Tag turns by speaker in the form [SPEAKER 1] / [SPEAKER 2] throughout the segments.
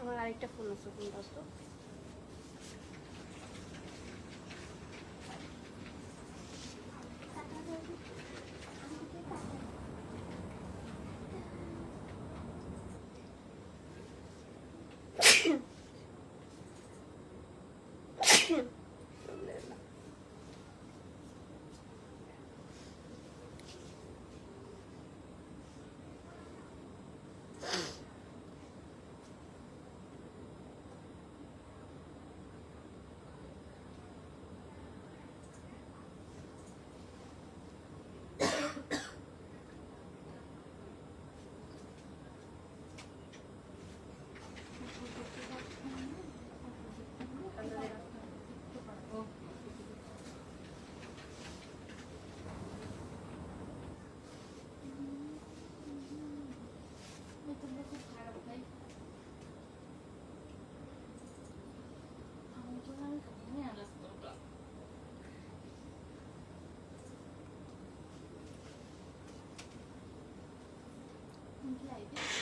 [SPEAKER 1] আমার আরেকটা ফোন আছে ফোন দাও Yeah,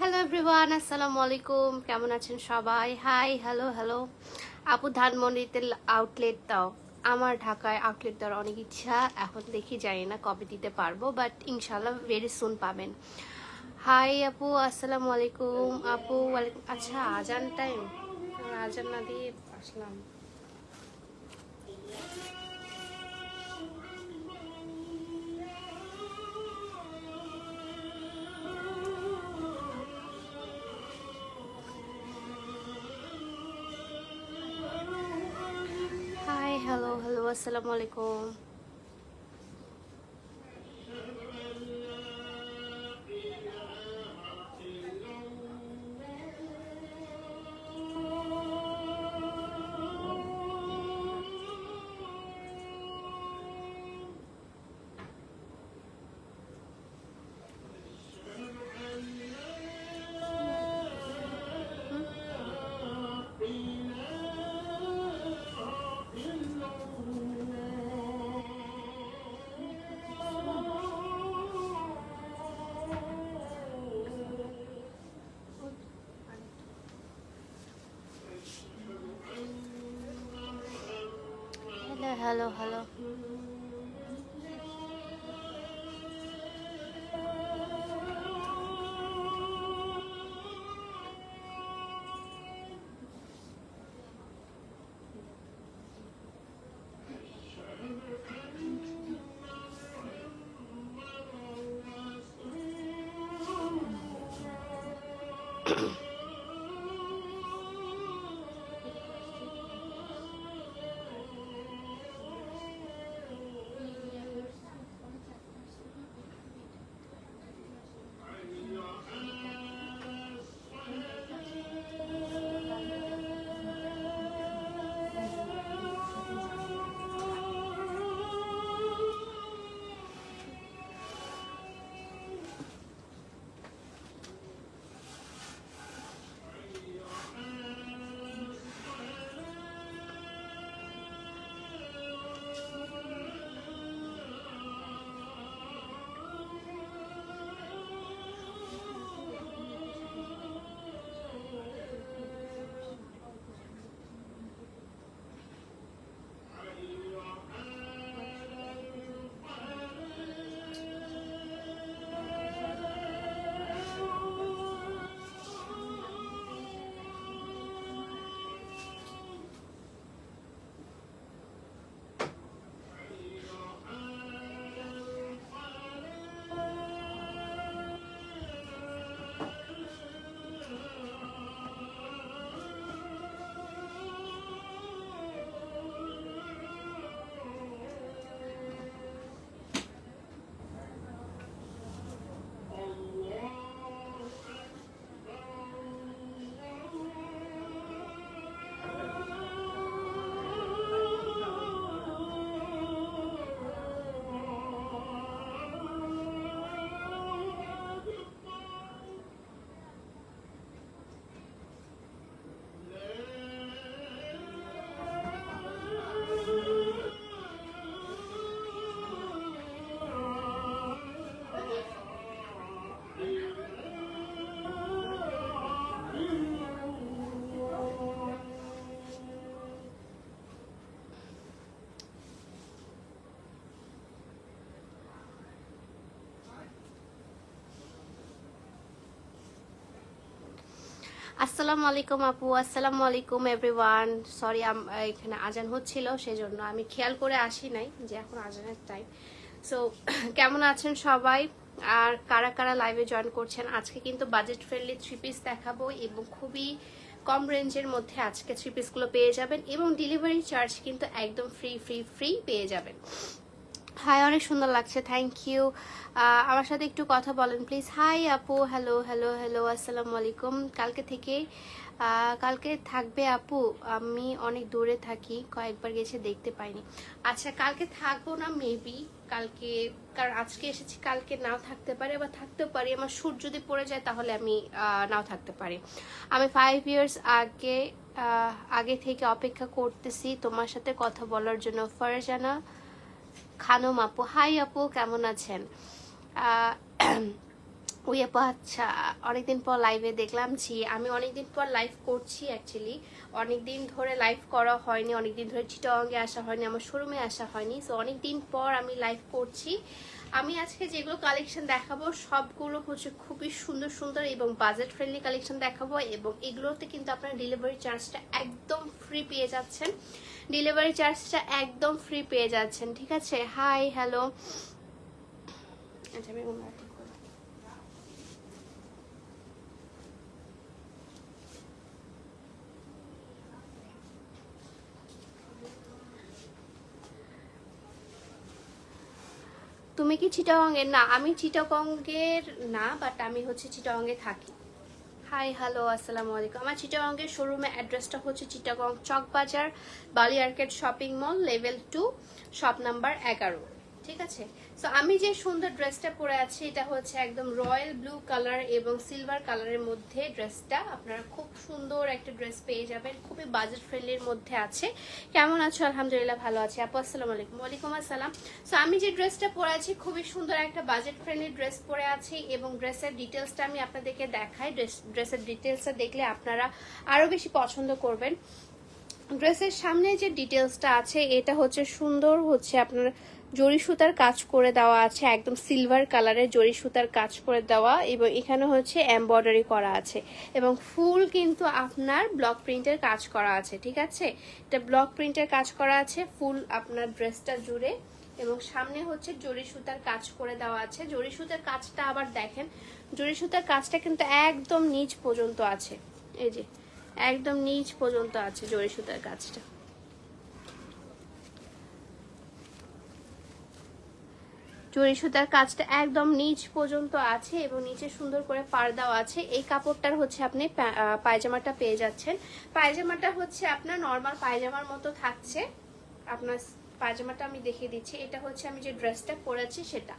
[SPEAKER 1] হ্যালো এভরিওয়ান আসসালামু আলাইকুম কেমন আছেন সবাই? হাই হ্যালো হ্যালো আপু ধানমন্ডিতে আউটলেট দাও। আমার ঢাকায় আউটলেট দেওয়ার অনেক ইচ্ছা। এখন দেখি, জানি না কবে দিতে পারব বাট ইনশাল্লাহ ভেরি সুন পাবেন। হাই আপু. আসসালামু আলাইকুম আপু আচ্ছা আজান টাইম আজান না দিয়ে আসলাম। আসসালামু আলাইকুম। hello, hello.
[SPEAKER 2] আসসালামু আলাইকুম আপু, আসসালামু আলাইকুম এভরিওয়ান সরি এখানে আজান হচ্ছিল, সেজন্য আমি খেয়াল করে আসি নাই যে এখন আজানের টাইম সো কেমন আছেন সবাই? আর কারা কারা লাইভে জয়েন করছেন? আজকে কিন্তু বাজেট ফ্রেন্ডলি থ্রি পিস দেখাবো এবং খুবই কম রেঞ্জের মধ্যে আজকে থ্রি পিসগুলো পেয়ে যাবেন এবং ডেলিভারি চার্জ কিন্তু একদম ফ্রি ফ্রি ফ্রি পেয়ে যাবেন। হাই, অনেক সুন্দর লাগছে থ্যাংক ইউ আমার সাথে একটু কথা বলেন প্লিজ হাই আপু হ্যালো হ্যালো হ্যালো আসসালামু আলাইকুম। কালকে থেকে কালকে থাকবে আপু, আমি অনেক দূরে থাকি, কয়েকবার গেছে দেখতে পাইনি। আচ্ছা কালকে থাকব না মেবি কালকে, কারণ আজকে এসেছি, কালকে নাও থাকতে পারে বা থাকতেও পারি, আমার শ্যুট যদি পড়ে যায় তাহলে আমি নাও থাকতে পারি। আমি ফাইভ ইয়ার্স আগে আগে থেকে অপেক্ষা করতেছি তোমার সাথে কথা বলার জন্য, ফারজানা খানম আপু, হাই আপু, কেমন আছেন? ওই আপু আচ্ছা অনেকদিন পর লাইভে দেখলাম জি আমি অনেকদিন পর লাইভ করছি অ্যাকচুয়ালি অনেকদিন ধরে লাইভ করা হয়নি, অনেকদিন ধরে চিটাঙ্গে আসা হয়নি, আমার শোরুমে আসা হয়নি। সো অনেকদিন পর আমি লাইভ করছি। আমি আজকে যেগুলো কালেকশন দেখাবো, সবগুলো হচ্ছে খুবই সুন্দর সুন্দর এবং বাজেট ফ্রেন্ডলি কালেকশন দেখাবো এবং এগুলোতে কিন্তু আপনার ডেলিভারি চার্জটা একদম ফ্রি পেয়ে যাচ্ছেন। ডেলিভারি চার্জটা একদম ফ্রি পেয়ে যাচ্ছেন, ঠিক আছে? হাই হ্যালো আচ্ছা দিই। তুমি কি চিটাগংয়ের না, আমি চিটাগংয়ের না বাট আমি হচ্ছে চিটাগংয়ে থাকি। হাই হ্যালো আসসালামু আলাইকুম। আমার চিটাগংয়ের শোরুমে অ্যাড্রেসটা হচ্ছে Chittagong Chawk Bazar Bali arcade shopping mall level two shop number এগারো। ঠিক আছে? সো আমি যে সুন্দর ড্রেসটা পরে আছি, এটা হচ্ছে একদম রয়্যাল ব্লু কালার এবং সিলভার কালারের মধ্যে ড্রেসটা আপনারা খুব সুন্দর একটা ড্রেস পেয়ে যাবেন, খুবই বাজেট ফ্রেন্ডলির মধ্যে আছে। কেমন আছো? আলহামদুলিল্লাহ ভালো আছি। আপু, আসসালামু আলাইকুম। ওয়ালাইকুম আসসালাম। সো আমি যে ড্রেসটা পরে আছি, খুবই সুন্দর একটা বাজেট ফ্রেন্ডলি ড্রেস পরে আছি এবং ড্রেসের ডিটেলসটা আমি আপনাদেরকে দেখাই। ড্রেস ড্রেসের ডিটেলসটা দেখলে আপনারা আরও বেশি পছন্দ করবেন। ড্রেসের সামনে যে ডিটেলসটা আছে, এটা হচ্ছে সুন্দর, হচ্ছে আপনার জরি সুতার কাজ করে দেওয়া আছে, একদম সিলভার কালারের জরি সুতার কাজ করে দেওয়া এবং এখানে হচ্ছে এমব্রয়ডারি করা আছে এবং ফুল কিন্তু আপনার ব্লক প্রিন্টের কাজ করা আছে, ঠিক আছে? এটা ব্লক প্রিন্টের কাজ করা আছে, ফুল আপনার ড্রেসটা জুড়ে এবং সামনে হচ্ছে জরি সুতার কাজ করে দেওয়া আছে। জরি সুতার কাজটা আবার দেখেন জরি সুতার কাজটা কিন্তু একদম নিচ পর্যন্ত আছে। এই যে, একদম নিচ পর্যন্ত আছে জরি সুতার কাজটা। জরি সুতার কাজটা একদম নিচ পর্যন্ত আছে এবং নিচে সুন্দর করে পারদাও আছে। এই কাপড়টার হচ্ছে আপনি পায়জামাটা পেয়ে যাচ্ছেন। পায়জামাটা হচ্ছে আপনার নর্মাল পায়জামার মতো থাকছে। আপনার পায়জামাটা আমি দেখিয়ে দিচ্ছি। এটা হচ্ছে আমি যে ড্রেসটা পরেছি সেটা।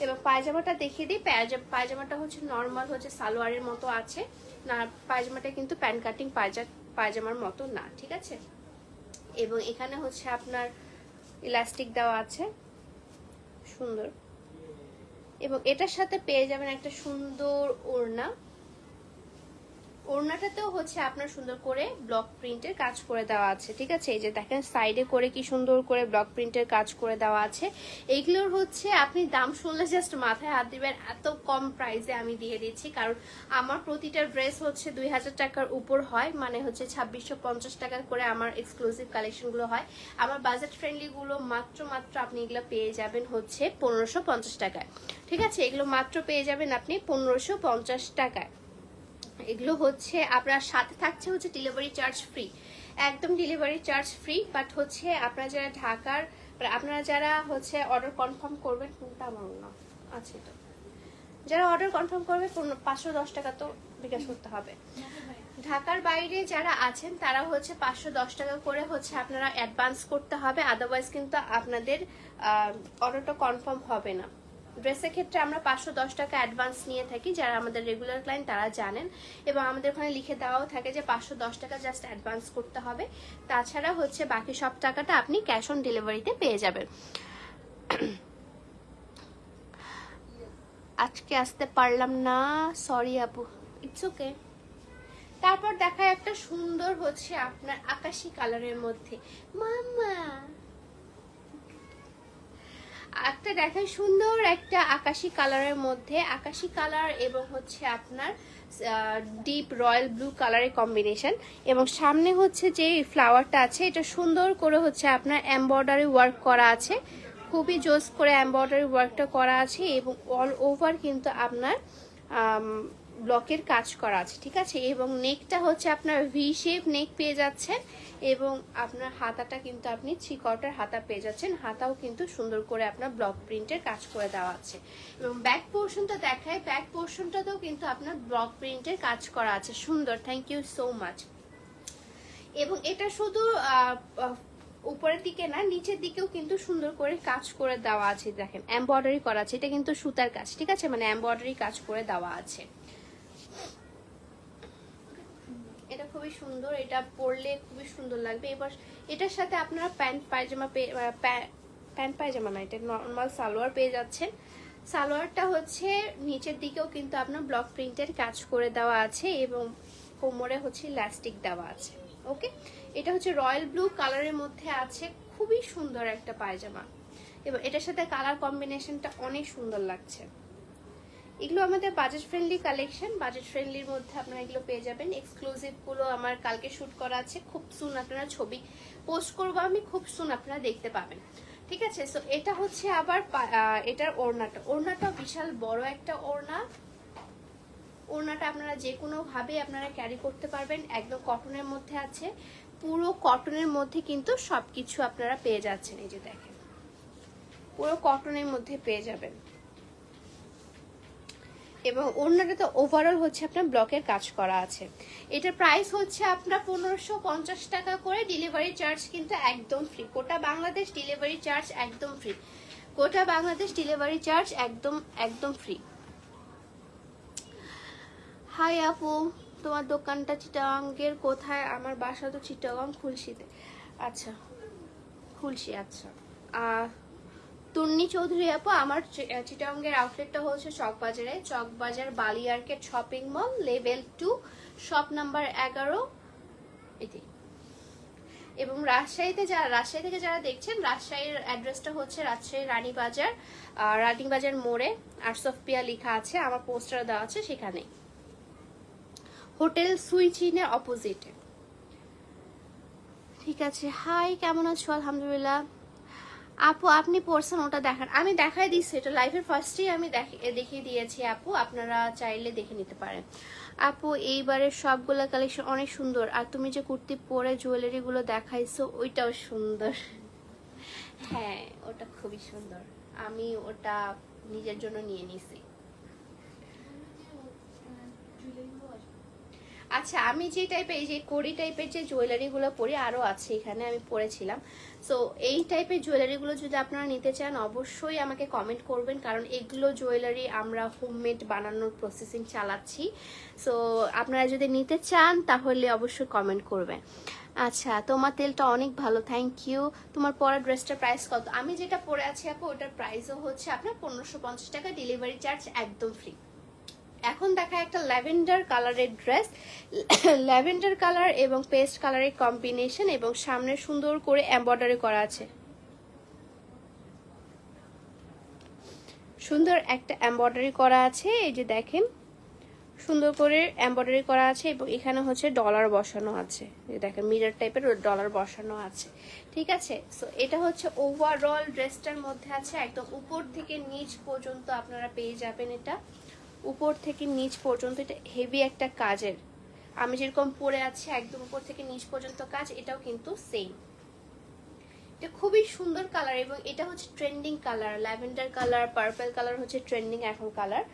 [SPEAKER 2] এবং পায়জামাটা দেখিয়ে দিই। পায়জা- পায়জামাটা হচ্ছে নর্মাল হচ্ছে সালোয়ারের মতো আছে। না, পায়জামাটা কিন্তু প্যান্ট কাটিং পায়জা, পায়জামার মতো না, ঠিক আছে? এবং এখানে হচ্ছে আপনার ইলাস্টিক দেওয়া আছে। সুন্দর। এবং এটার সাথে পেয়ে যাবেন একটা সুন্দর ওড়না। ওড়নাটাতেও হচ্ছে আপনার সুন্দর করে ব্লক প্রিন্টের কাজ করে দেওয়া আছে, ঠিক আছে? এই যে দেখেন সাইডে করে কি সুন্দর করে ব্লক প্রিন্টের কাজ করে দেওয়া আছে। এইগুলোর হচ্ছে আপনি দাম শুনলে জাস্ট মাথায় হাত দিবেন, এত কম প্রাইসে আমি দিয়ে দিচ্ছি। কারণ আমার প্রতিটা ড্রেস হচ্ছে দুই হাজার টাকার উপর হয় মানে হচ্ছে ছাব্বিশশো পঞ্চাশ টাকা করে আমার এক্সক্লুসিভ কালেকশনগুলো হয়। আমার বাজেট ফ্রেন্ডলিগুলো মাত্র মাত্র আপনি এগুলো পেয়ে যাবেন হচ্ছে পনেরোশো পঞ্চাশ টাকায়। ঠিক আছে? এগুলো মাত্র পেয়ে যাবেন আপনি পনেরোশো পঞ্চাশ টাকায়। এগুলো হচ্ছে আপনার সাথে থাকছে হচ্ছে ডেলিভারি চার্জ ফ্রি একদম ডেলিভারি চার্জ ফ্রি বাট হচ্ছে আপনারা যারা ঢাকার মানে আপনারা যারা হচ্ছে অর্ডার কনফার্ম করবেন, কোনটা আমার না, আছে তো। যারা অর্ডার কনফার্ম করবে পাঁচশো দশ টাকা তো বিকাশ করতে হবে। ঢাকার বাইরে যারা আছেন, তারা হচ্ছে পাঁচশো দশ টাকা করে হচ্ছে আপনারা অ্যাডভান্স করতে হবে আদারওয়াইজ কিন্তু আপনাদের অর্ডারটা কনফার্ম হবে না। ড্রেসের ক্ষেত্রে আমরা পাঁচশো দশ টাকা অ্যাডভান্স নিয়ে থাকি, যারা আমাদের রেগুলার ক্লায়েন্ট তারা জানেন। এবং আমাদের ওখানে লিখে দেওয়াও থাকে যে পাঁচশো দশ টাকা জাস্ট অ্যাডভান্স করতে হবে। তাছাড়া হচ্ছে বাকি সব টাকাটা আপনি ক্যাশ অন ডেলিভারিতে পেয়ে যাবেন। আজকে আসতে পারলাম না সরি আপু। ইটস ওকে তারপর দেখায় একটা সুন্দর হচ্ছে আপনার আকাশি কালারের মধ্যে। মামা একটা দেখেন সুন্দর একটা আকাশি কালারের মধ্যে, আকাশি কালার এবং হচ্ছে আপনার ডিপ রয়্যাল ব্লু কালারের কম্বিনেশন এবং সামনে হচ্ছে যে ফ্লাওয়ারটা আছে, এটা সুন্দর করে হচ্ছে আপনার এম্বয়ডারি ওয়ার্ক করা আছে, খুবই জোস করে এম্বয়ডারি ওয়ার্কটা করা আছে এবং অল ওভার কিন্তু আপনার ব্লকের কাজ করা আছে, ঠিক আছে? এবং নেকটা হচ্ছে আপনার ভি শেপ নেক পেয়ে যাচ্ছেন এবং আপনার হাতাটা কিন্তু আপনি কোয়ার্টার হাতা পেয়ে যাচ্ছেন। হাতাও কিন্তু সুন্দর করে আপনার ব্লক প্রিন্টের কাজ করে দেওয়া আছে। এবং ব্যাক পোর্শনটা দেখায় ব্যাক পোর্শনটাতেও কিন্তু আপনার ব্লক প্রিন্টের কাজ করা আছে। সুন্দর থ্যাংক ইউ সো মাচ এবং এটা শুধু উপরের দিকে না, নিচের দিকেও কিন্তু সুন্দর করে কাজ করে দেওয়া আছে, দেখেন। এমব্রয়ডারি করা আছে। এটা কিন্তু সুতার কাজ, ঠিক আছে? মানে এমব্রয়ডারি কাজ করে দেওয়া আছে এটা খুবই সুন্দর, এটা পরলে খুবই সুন্দর লাগবে। এবার এটার সাথে আপনারা প্যান্ট পায়জামা পেয়ে প্যান্ট পায়জামা না, এটা নর্মাল সালোয়ার পেয়ে যাচ্ছেন। সালোয়ারটা হচ্ছে নিচের দিকেও কিন্তু আপনার ব্লক প্রিন্টের কাজ করে দেওয়া আছে এবং কোমরে হচ্ছে ইলাস্টিক দেওয়া আছে, ওকে? এটা হচ্ছে রয়্যাল ব্লু কালারের মধ্যে আছে, খুবই সুন্দর একটা পায়জামা। এবং এটার সাথে কালার কম্বিনেশনটা অনেক সুন্দর লাগছে। এগুলো আমাদের বাজেট ফ্রেন্ডলি কালেকশন বাজেট ফ্রেন্ডলির মধ্যে আপনারা এগুলো পেয়ে যাবেন। এক্সক্লুসিভগুলো আমার কালকে শুট করা আছে, খুব সুন আপনারা ছবি পোস্ট করব আমি, খুব সুন আপনারা দেখতে পাবেন। ঠিক আছে? সো এটা হচ্ছে আবার এটার ওড়নাটা। ওড়নাটা বিশাল বড় একটা ওড়না। ওড়নাটা আপনারা যে কোনো ভাবে আপনারা ক্যারি করতে পারবেন, একদম কটনের মধ্যে আছে। পুরো কটনের মধ্যে কিন্তু সবকিছু আপনারা পেয়ে যাচ্ছেন, এই যে দেখেন। পুরো কটনের মধ্যে পেয়ে যাবেন। এবং অন্যটা তো ওভারঅল হচ্ছে আপনার ব্লকের কাজ করা আছে। এটার প্রাইস হচ্ছে আপনার পনেরোশো পঞ্চাশ টাকা করে ডেলিভারি চার্জ কিন্তু একদম ফ্রি গোটা বাংলাদেশ ডেলিভারি চার্জ একদম ফ্রি গোটা বাংলাদেশ ডেলিভারি চার্জ একদম একদম ফ্রি হাই আপু, তোমার দোকানটা চিটাগাঙ্গের কোথায়? আমার বাসা তো চিটাগাং, খুলশিতে। আচ্ছা খুলশি আচ্ছা। তন্নি চৌধুরী আপু আমার চি- আহ, চিটাগাঙ্গের আউটলেটটা হচ্ছে চকবাজারে। Chawkbazar Bali arcade shopping mall level two shop number এগারো। এটি। এবং রাজশাহীতে যারা রাজশাহী থেকে যারা দেখছেন রাজশাহীর অ্যাড্রেসটা হচ্ছে রাজশাহী রানীবাজার রানীবাজার মোড়ে আর্টস অফ পিয়া লেখা আছে আমার পোস্টার দেওয়া আছে সেখানে হোটেল সুইচিনের অপোজিটে ঠিক আছে হাই কেমন আছো? আলহামদুলিল্লাহ। আপু, আপনি পড়ছেন, ওটা দেখান। আমি দেখাই দিচ্ছি, এটা লাইফের ফার্স্টেই আমি দেখে- দেখিয়ে দিয়েছি আপু, আপনারা চাইলে দেখে নিতে পারেন। আপু এইবারের সবগুলো কালেকশন অনেক সুন্দর, আর তুমি যে কুর্তি পরে জুয়েলারিগুলো দেখাইছো, ওইটাও সুন্দর। হ্যাঁ ওটা খুবই সুন্দর। আমি ওটা নিজের জন্য নিয়ে নিছি। আচ্ছা আমি যে টাইপের এই যে কড়ি টাইপের যে জুয়েলারিগুলো পরি আরও আছে এখানে, আমি পরেছিলাম। সো এই টাইপের জুয়েলারিগুলো যদি আপনারা নিতে চান, অবশ্যই আমাকে কমেন্ট করবেন। কারণ এগুলো জুয়েলারি আমরা হোমমেড বানানোর প্রসেসিং চালাচ্ছি। সো আপনারা যদি নিতে চান, তাহলে অবশ্যই কমেন্ট করবেন। আচ্ছা তোমার তেলটা অনেক ভালো থ্যাংক ইউ তোমার পরা ড্রেসটার প্রাইস কত? আমি যেটা পরে আছি আপু, ওটার প্রাইসও হচ্ছে আপনার পনেরোশো পঞ্চাশ টাকা ডেলিভারি চার্জ একদম ফ্রি এখন দেখা একটা ল্যাভেন্ডার কালারের ড্রেস। ল্যাভেন্ডার কালার এবং পেস্ট কালারের কম্বিনেশন এবং সামনে সুন্দর করে এমব্রয়ডারি করা আছে। সুন্দর একটা এমব্রয়ডারি করা আছে, এই যে দেখেন। সুন্দর করে এমব্রয়ডারি করা আছে এবং এখানে হচ্ছে ডলার বসানো আছে। দেখেন, মিরর টাইপের ডলার বসানো আছে। ঠিক আছে? সো এটা হচ্ছে ওভারঅল ড্রেসটার মধ্যে আছে, একদম উপর থেকে নিচ পর্যন্ত আপনারা পেয়ে যাবেন এটা। উপর থেকে নিচ পর্যন্ত, এটা হেভি একটা কাজের। আমি যেরকম পরে আছি, একদম উপর থেকে নিচ পর্যন্ত কাজ, এটাও কিন্তু সেম এটা খুবই সুন্দর কালার এবং এটা হচ্ছে trending colour lavender colour purple colour হচ্ছে ট্রেন্ডিং এখন কালার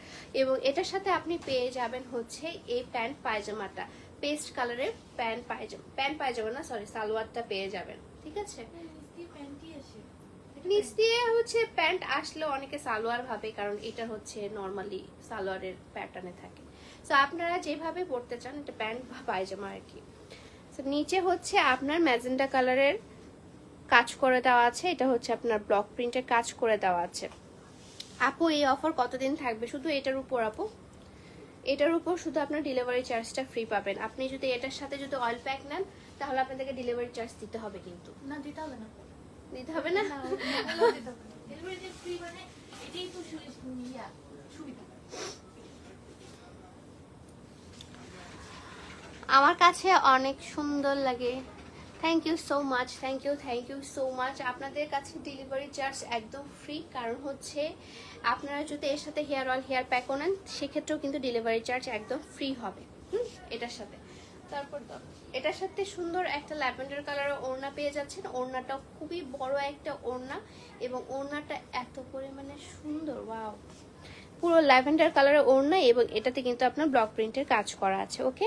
[SPEAKER 2] এবং এটার সাথে আপনি পেয়ে যাবেন হচ্ছে এই প্যান্ট পায়জামাটা। পেস্ট কালারের প্যান্ট পায়জামা প্যান্ট পায়জামা না সরি সালোয়ারটা পেয়ে যাবেন, ঠিক আছে? নিচ দিয়ে হচ্ছে প্যান্ট আসলে অনেকে সালোয়ার ভাবে, কারণ এটা হচ্ছে নর্মালি সালোয়ারের প্যাটার্নে থাকে। তো আপনারা যেভাবে পড়তে চান, এটা প্যান্ট বা পায়জামা আর কি। তো নিচে হচ্ছে আপনার ম্যাজেন্ডা কালারের কাজ করে দেওয়া আছে, এটা হচ্ছে আপনার ব্লক প্রিন্টের কাজ করে দেওয়া আছে। আপু, এই অফার কতদিন থাকবে? শুধু এটার উপর আপু। এটার উপর শুধু আপনার ডেলিভারি চার্জটা ফ্রি পাবেন। আপনি যদি এটার সাথে যদি অয়েল প্যাক নেন, তাহলে আপনাদেরকে ডেলিভারি চার্জ দিতে হবে কিন্তু।
[SPEAKER 1] না, দিতে হবে না।
[SPEAKER 2] দিতে হবে না?
[SPEAKER 1] মানে
[SPEAKER 2] আমার কাছে অনেক সুন্দর লাগে। Thank you so much thank you thank you so much আপনাদের কাছে ডেলিভারি চার্জ একদম ফ্রি কারণ হচ্ছে আপনারা যদি এর সাথে হেয়ার অয়েল হেয়ার প্যাকও নেন সেক্ষেত্রেও কিন্তু ডেলিভারি চার্জ একদম ফ্রি হবে। হুম এটার সাথে। তারপর তো, এটার সাথে সুন্দর একটা ল্যাভেন্ডার কালারের ওড়না পেয়ে যাচ্ছেন। ওড়নাটা খুবই বড় একটা ওড়না এবং ওড়নাটা এত পরিমাণে সুন্দর, ওয়াও। পুরো ল্যাভেন্ডার কালারের ওড়না এবং এটাতে কিন্তু আপনার ব্লক প্রিন্টের কাজ করা আছে, ওকে?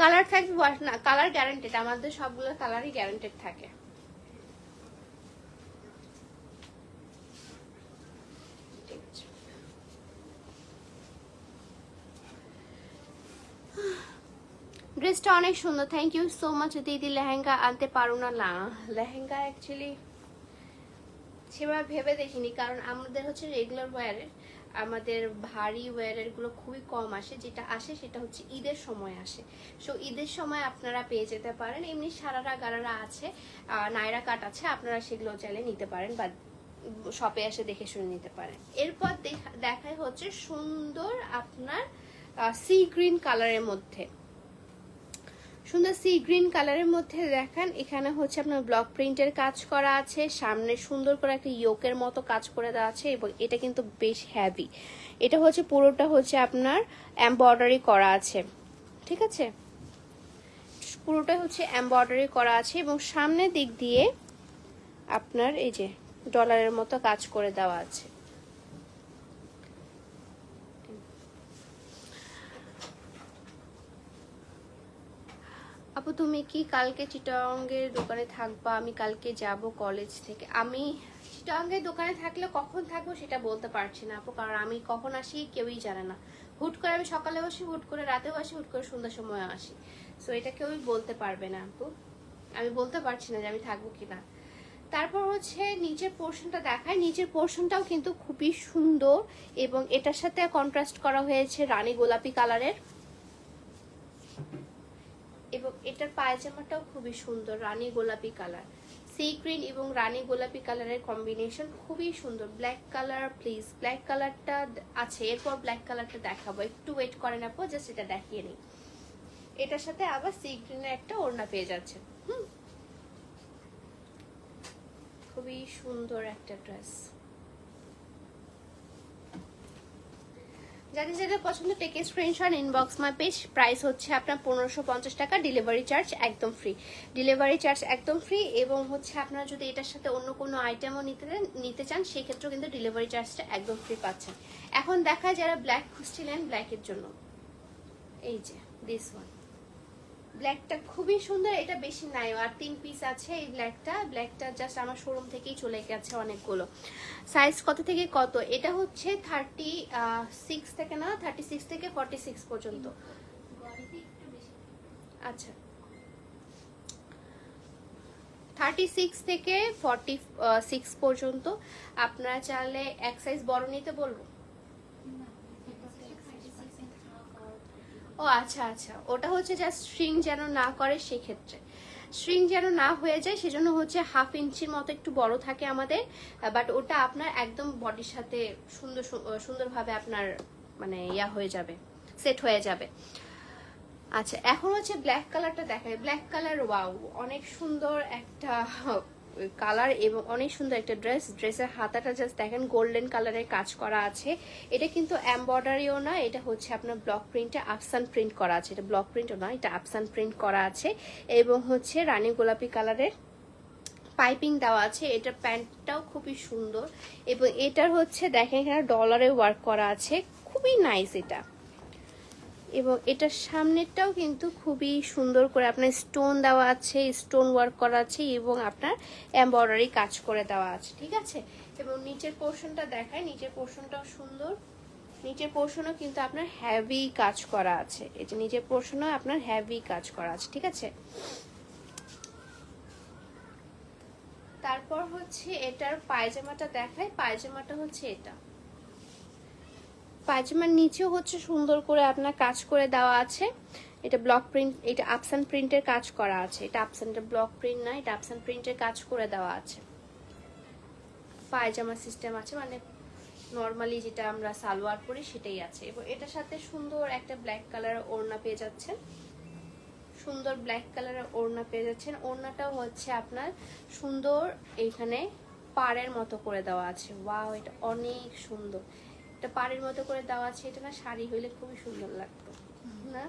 [SPEAKER 2] কালার থাকবে, না, কালার গ্যারান্টেড আমাদের সবগুলো কালারই গ্যারান্টেড থাকে ঠিক আছে। ড্রেসটা অনেক সুন্দর। থ্যাংক ইউ সো মাচ দিদি। লেহেঙ্গা আনতে পারো না না। লেহেঙ্গা অ্যাকচুয়ালি সেভাবে ভেবে দেখিনি, কারণ আমাদের হচ্ছে রেগুলার ওয়্যারের আমাদের ভারী ওয়্যারেরগুলো খুবই কম আসে। যেটা আসে সেটা হচ্ছে ঈদের সময় আসে। সো ঈদের সময় আপনারা পেয়ে যেতে পারেন। এমনি সারারা গারারা আছে নায়রা কাট আছে, আপনারা সেগুলো চাইলে নিতে পারেন বা শপে এসে দেখে শুনে নিতে পারেন। এরপর দেখা- দেখায় হচ্ছে সুন্দর আপনার সি গ্রিন কালারের মধ্যে। সুন্দর সি গ্রিন কালারের মধ্যে দেখান, এখানে হচ্ছে আপনার ব্লক প্রিন্টের কাজ করা আছে, সামনে সুন্দর করে একটা ইয়োকের মতো কাজ করে দেওয়া আছে এবং এটা কিন্তু বেশ হ্যাভি এটা হচ্ছে পুরোটা হচ্ছে আপনার এমব্রয়ডারি করা আছে, ঠিক আছে? পুরোটা হচ্ছে এমব্রয়ডারি করা আছে এবং সামনের দিক দিয়ে আপনার এই যে ডলারের মতো কাজ করে দেওয়া আছে। আপু, তুমি কি কালকে চিটাঙ্গের দোকানে থাকবা? আমি কালকে যাব কলেজ থেকে। আমি চিটাঙ্গের দোকানে থাকলে কখন থাকব সেটা বলতে পারছি না আপু, কারণ আমি কখন আসি কেউই জানে না। হুট করে আমি সকালে বসি, হুট করে রাতেও আসি, হুট করে সন্ধ্যার সময় আসি। সো এটা কেউই বলতে পারবে না আপু। আমি বলতে পারছি না যে আমি থাকব কি না তারপর হচ্ছে নিচের পোর্শনটা দেখায় নিচের পোর্শনটাও কিন্তু খুবই সুন্দর এবং এটার সাথে কন্ট্রাস্ট করা হয়েছে রানী গোলাপি কালারের এবং এটার পায়জামাটাও খুবই সুন্দর, রানী গোলাপি কালার। সি গ্রিন এবং রানী গোলাপি কালারের কম্বিনেশন খুবই সুন্দর। ব্ল্যাক কালার প্লিজ ব্ল্যাক কালারটা আছে, এরপর ব্ল্যাক কালারটা দেখাবো। একটু ওয়েট করেন আপু জাস্ট এটা দেখিয়ে নিই। এটার সাথে আবার সি গ্রিনের একটা ওড়না পেয়ে যাচ্ছে হুম। খুবই সুন্দর একটা ড্রেস যাদের যাদের পছন্দ take screenshot inbox my page price হচ্ছে আপনার পনেরোশো পঞ্চাশ টাকা ডেলিভারি চার্জ একদম ফ্রি ডেলিভারি চার্জ একদম ফ্রি এবং হচ্ছে আপনারা যদি এটার সাথে অন্য কোনো আইটেমও নিতে নিতে চান, সেক্ষেত্রেও কিন্তু ডেলিভারি চার্জটা একদম ফ্রি পাচ্ছেন। এখন দেখায় যারা ব্ল্যাক খুঁজছিলেন ব্ল্যাকের জন্য। এই যে দিস ওয়ান ব্ল্যাকটা খুবই সুন্দর, এটা বেশি নাই। আর তিন পিস আছে এই ব্ল্যাকটা ব্ল্যাকটা জাস্ট আমার শোরুম থেকেই চলে গেছে অনেকগুলো। সাইজ কত থেকে কত? এটা হচ্ছে থার্টি সিক্স থেকে না? থার্টি সিক্স থেকে ফর্টি সিক্স পর্যন্ত। আচ্ছা। থার্টি সিক্স থেকে ফর্টি সিক্স পর্যন্ত। আপনারা চাইলে এক সাইজ বড় নিতে বলব? ও আচ্ছা আচ্ছা। ওটা হচ্ছে জাস্ট স্ট্রিং যেন না করে সেক্ষেত্রে। স্ট্রিং যেন না হয়ে যায় সেজন্য হচ্ছে হাফ ইঞ্চির মতো একটু বড় থাকে আমাদের বাট ওটা আপনার একদম বডির সাথে সুন্দর সুন্দরভাবে আপনার মানে ইয়া হয়ে যাবে সেট হয়ে যাবে। আচ্ছা এখন হচ্ছে ব্ল্যাক কালারটা দেখায় ব্ল্যাক কালার ওয়াও অনেক সুন্দর একটা কালার এবং অনেক সুন্দর একটা ড্রেস ড্রেসের হাতাটা জাস্ট দেখেন গোল্ডেন কালারের কাজ করা আছে। এটা কিন্তু এমব্রয়ডারিও না, এটা হচ্ছে আপনার ব্লক প্রিন্টে আফসান প্রিন্ট করা আছে। এটা ব্লক প্রিন্টও না, এটা আফসান প্রিন্ট করা আছে। এবং হচ্ছে রানী গোলাপি কালারের পাইপিং দেওয়া আছে। এটার প্যান্টটাও খুবই সুন্দর। এবং এটার হচ্ছে, দেখেন এখানে ডলারে ওয়ার্ক করা আছে। খুবই নাইস এটা। এবং এটার সামনেরটাও কিন্তু খুবই সুন্দর করে আপনার স্টোন দেওয়া আছে স্টোন ওয়ার্ক করা আছে এবং আপনার এমব্রয়ডারি কাজ করে দেওয়া আছে, ঠিক আছে? এবং নিচের পোর্শনটা দেখায় নিচের পোর্শনটাও সুন্দর। নিচের পোর্শনও কিন্তু আপনার হ্যাভি কাজ করা আছে। এই যে নিচের পোর্শনও আপনার হ্যাভি কাজ করা আছে, ঠিক আছে? তারপর হচ্ছে এটার পায়জামাটা দেখায় পায়জামাটা হচ্ছে এটা। পায়জামার নিচেও হচ্ছে সুন্দর করে আপনার কাজ করে দেওয়া আছে। এটা ব্লক প্রিন্ট এটা আপসান প্রিন্টের কাজ করা আছে। এটা আপসানটা ব্লক প্রিন্ট না, এটা আপসান প্রিন্টের কাজ করে দেওয়া আছে। পায়জামা সিস্টেম আছে মানে নর্মালি যেটা আমরা সালোয়ার পরি সেটাই আছে। এবং এটার সাথে সুন্দর একটা ব্ল্যাক কালারের ওড়না পেয়ে যাচ্ছেন। সুন্দর ব্ল্যাক কালারের ওড়না পেয়ে যাচ্ছেন। ওড়নাটাও হচ্ছে আপনার সুন্দর এইখানে পাড়ের মতো করে দেওয়া আছে। ওয়াও এটা অনেক সুন্দর। এটা পাড়ের মতো করে দেওয়া আছে, এটা না শাড়ি হইলে খুবই সুন্দর লাগতো। না?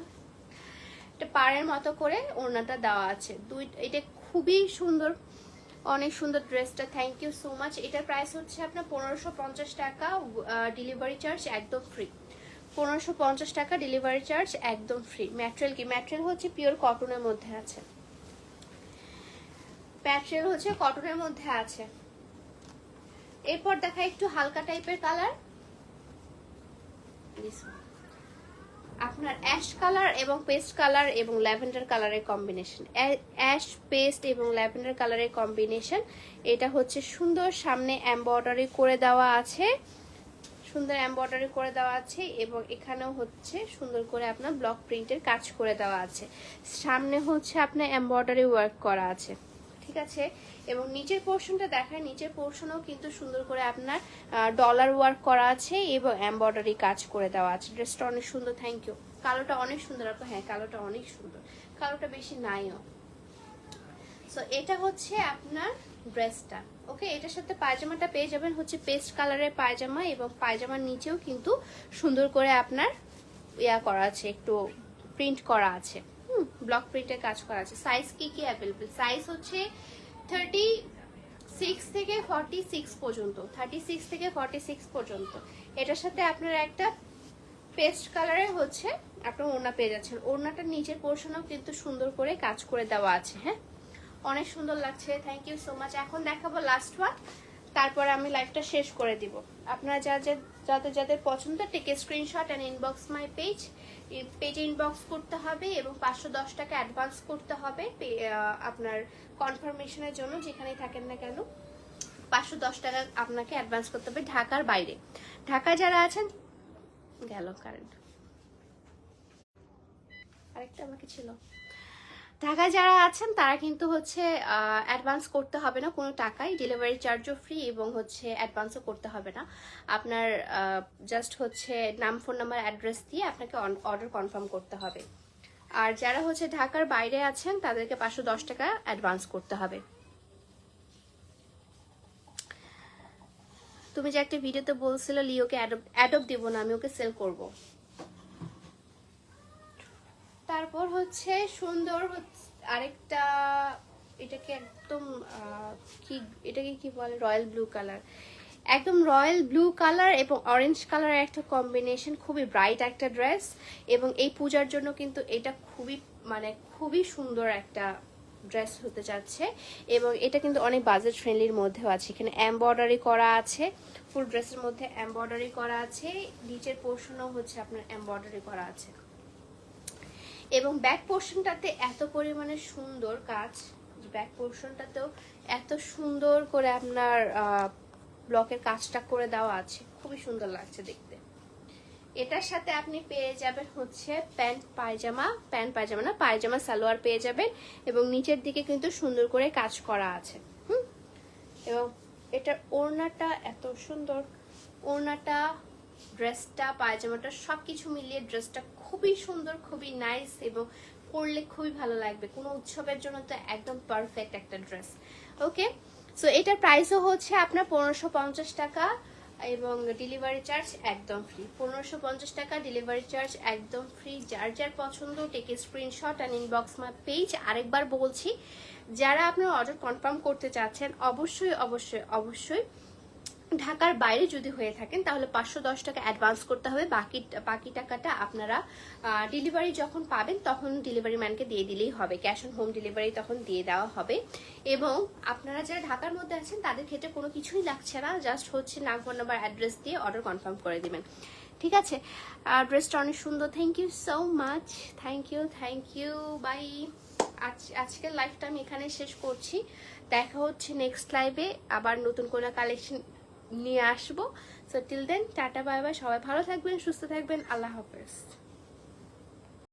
[SPEAKER 2] এটা পাড়ের মতো করে ওড়নাটা দেওয়া আছে। দুই, এটা খুবই সুন্দর, অনেক সুন্দর ড্রেসটা। থ্যাংক ইউ সো মাচ এটার প্রাইস হচ্ছে আপনার পনেরোশো পঞ্চাশ টাকা ডেলিভারি চার্জ একদম ফ্রি পনেরোশো পঞ্চাশ টাকা ডেলিভারি চার্জ একদম ফ্রি ম্যাটেরিয়াল কি? ম্যাটেরিয়াল হচ্ছে পিওর কটনের মধ্যে আছে। ম্যাটেরিয়াল হচ্ছে কটনের মধ্যে আছে। এরপর দেখা একটু হালকা টাইপের কালার আপনার অ্যাশ কালার এবং পেস্ট কালার এবং ল্যাভেন্ডার কালারের কম্বিনেশন অ্যাশ পেস্ট এবং ল্যাভেন্ডার কালারের কম্বিনেশন এটা হচ্ছে সুন্দর সামনে এমব্রয়ডারি করে দেওয়া আছে। সুন্দর এমব্রয়ডারি করে দেওয়া আছে এবং এখানেও হচ্ছে সুন্দর করে আপনার ব্লক প্রিন্টের কাজ করে দেওয়া আছে। সামনে হচ্ছে আপনার এমব্রয়ডারি ওয়ার্ক করা আছে। ঠিক আছে? এবং নিচের পোর্শনটা দেখায়, নিচের পোর্শনও কিন্তু সুন্দর করে আপনার ডলার ওয়ার্ক করা আছে এবং এমব্রয়ডারি কাজ করে দেওয়া আছে। ড্রেসটা অনেক সুন্দর থ্যাংক ইউ কালোটা অনেক সুন্দর আপু হ্যাঁ কালোটা অনেক সুন্দর। কালোটা বেশি নাইও। সো এটা হচ্ছে আপনার ড্রেসটা ওকে এটার সাথে পায়জামাটা পেয়ে যাবেন হচ্ছে পেস্ট কালারের পায়জামা এবং পায়জামার নিচেও কিন্তু সুন্দর করে আপনার ইয়া করা আছে, একটু প্রিন্ট করা আছে। হুম ব্লক প্রিন্টের কাজ করা আছে। সাইজ কি কি অ্যাভেলেবল সাইজ হচ্ছে থার্টি সিক্স থেকে ফর্টি সিক্স পর্যন্ত থার্টি সিক্স থেকে ফর্টি সিক্স পর্যন্ত। এটার সাথে আপনার একটা পেস্ট কালারে হচ্ছে আপনার ওড়না পেয়ে যাচ্ছেন। ওড়নাটার নিচের পোর্শনও কিন্তু সুন্দর করে কাজ করে দেওয়া আছে হ্যাঁ? অনেক সুন্দর লাগছে। থ্যাংক ইউ সো মাচ এখন দেখাবো লাস্ট ওয়ান তারপরে আমি লাইভটা শেষ করে দিব। আপনারা যা যা যাদের যাদের পছন্দ take screenshot and inbox my page পেজে ইনবক্স করতে হবে এবং পাঁচশো দশ টাকা অ্যাডভান্স করতে হবে আপনার কনফার্মেশনের জন্য যেখানেই থাকেন না কেন। পাঁচশো দশ টাকা আপনাকে অ্যাডভান্স করতে হবে ঢাকার বাইরে। ঢাকায় যারা আছেন, গেল কারেন্ট আরেকটা আমাকে ছিল। ঢাকায় যারা আছেন, তারা কিন্তু হচ্ছে অ্যাডভান্স করতে হবে না কোনো টাকাই ডেলিভারি চার্জও ফ্রি এবং হচ্ছে অ্যাডভান্সও করতে হবে না। আপনার জাস্ট হচ্ছে নাম ফোন নাম্বার অ্যাড্রেস দিয়ে আপনাকে অর্ডার কনফার্ম করতে হবে। আর যারা হচ্ছে ঢাকার বাইরে আছেন, তাদেরকে পাঁচশো দশ টাকা অ্যাডভান্স করতে হবে। তুমি যে একটা ভিডিওতে বলছিল, লিওকে অ্যাডপ দিব না, আমি ওকে সেল করব। তারপর হচ্ছে সুন্দর আরেকটা, এটাকে একদম কি, এটাকে কি বলে? Royal blue colour. একদম রয়্যাল ব্লু কালার এবং অরেঞ্জ কালারের একটা কম্বিনেশন, খুবই ব্রাইট একটা ড্রেস এবং এই পূজার জন্য কিন্তু এটা খুবই মানে খুবই সুন্দর একটা ড্রেস হতে যাচ্ছে এবং এটা কিন্তু অনেক বাজেট ফ্রেন্ডলির মধ্যেও আছে। এখানে এমব্রয়ডারি করা আছে ফুল ড্রেসের মধ্যে এমব্রয়ডারি করা আছে, নিচের পোর্শনও হচ্ছে আপনার এমব্রয়ডারি করা আছে। এবং ব্যাক পোর্শনটাতে এত পরিমাণে সুন্দর কাজ ব্যাক পোর্শনটাতেও এত সুন্দর করে আপনার ব্লকের কাজটা করে দেওয়া আছে। খুবই সুন্দর লাগছে দেখতে। এটার সাথে আপনি পেয়ে যাবেন হচ্ছে প্যান্ট পায়জামা প্যান্ট পায়জামা না, পায়জামা, সালোয়ার পেয়ে যাবেন এবং নিচের দিকে কিন্তু সুন্দর করে কাজ করা আছে। হুম? এবং এটার ওড়নাটা এত সুন্দর। ওড়নাটা ড্রেসটা পায়জামাটা সব কিছু মিলিয়ে ড্রেসটা খুবই সুন্দর, খুবই নাইস এবং পরলে খুবই ভালো লাগবে। কোনো উৎসবের জন্য তো একদম পারফেক্ট একটা ড্রেস ওকে সো এটার প্রাইসও হচ্ছে আপনার পনেরোশো টাকা এবং ডেলিভারি চার্জ একদম ফ্রি পনেরোশো পঞ্চাশ টাকা ডেলিভারি চার্জ একদম ফ্রি যার যার পছন্দ take screenshot and inbox my page আরেকবার বলছি, যারা আপনার অর্ডার কনফার্ম করতে চাচ্ছেন, অবশ্যই অবশ্যই অবশ্যই ঢাকার বাইরে যদি হয়ে থাকেন, তাহলে পাঁচশো দশ টাকা অ্যাডভান্স করতে হবে। বাকি বাকি টাকাটা আপনারা ডেলিভারি যখন পাবেন, তখন ডেলিভারি ম্যানকে দিয়ে দিলেই হবে। ক্যাশ অন হোম ডেলিভারি তখন দিয়ে দেওয়া হবে। এবং আপনারা যারা ঢাকার মধ্যে আছেন, তাদের ক্ষেত্রে কোনো কিছুই লাগছে না। জাস্ট হচ্ছে নাম ফোন নাম্বার অ্যাড্রেস দিয়ে অর্ডার কনফার্ম করে দেবেন। ঠিক আছে? ড্রেসটা অনেক সুন্দর। Thank you so much thank you thank you bye আজ আজকের লাইফটা আমি এখানে শেষ করছি। দেখা হচ্ছে নেক্সট লাইভে আবার নতুন কোনো কালেকশন নিয়ে আসব। So till then tata bye bye সবাই ভালো থাকবেন, সুস্থ থাকবেন, আল্লাহ হাফেজ।